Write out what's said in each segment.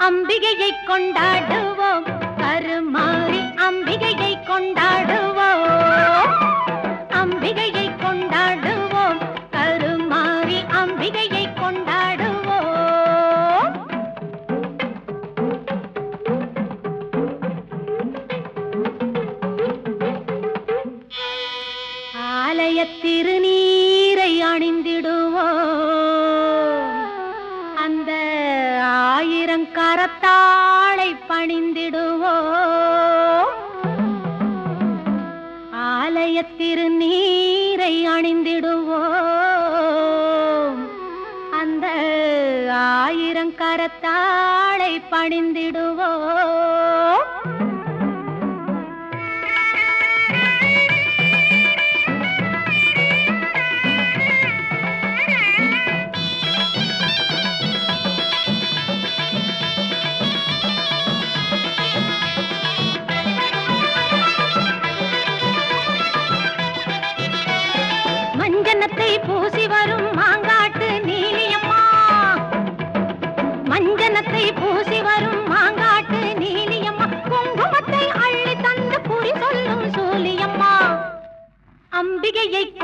அம்பிகையை கொண்டாடுவோம் கருமாறி அம்பிகையை கொண்டாடுவோம். அம்பிகையை கொண்டாடுவோம். கருமாறி அம்பிகையை கொண்டாடுவோம். ஆலய திருநீரை அணிந்திடுவோம். அந்த ஆயிரம் கரத்தாளை பணிந்திடுவோம் திருநீரை அணிந்திடுவோம். அந்த ஆயிரம் கரத்தாளை பணிந்திடுவோம்.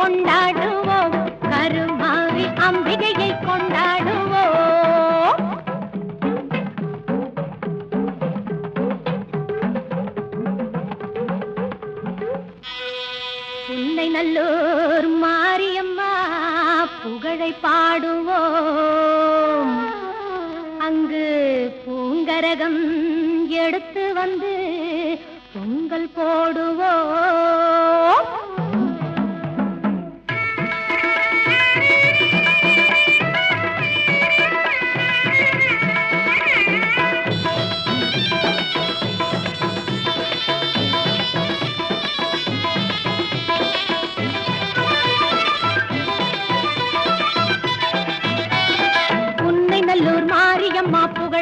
கொண்டாடுவோம். கருமாவி அம்பிகையை கொண்டாடுவோம். உன்னை நல்லூர் மாரியம்மா புகழை பாடுவோம். அங்கு பூங்கரகம் எடுத்து வந்து பொங்கல் போடுவோம்.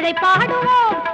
உன்னை நல்லூர் மாரியம்மா புகழை பாடுவோம்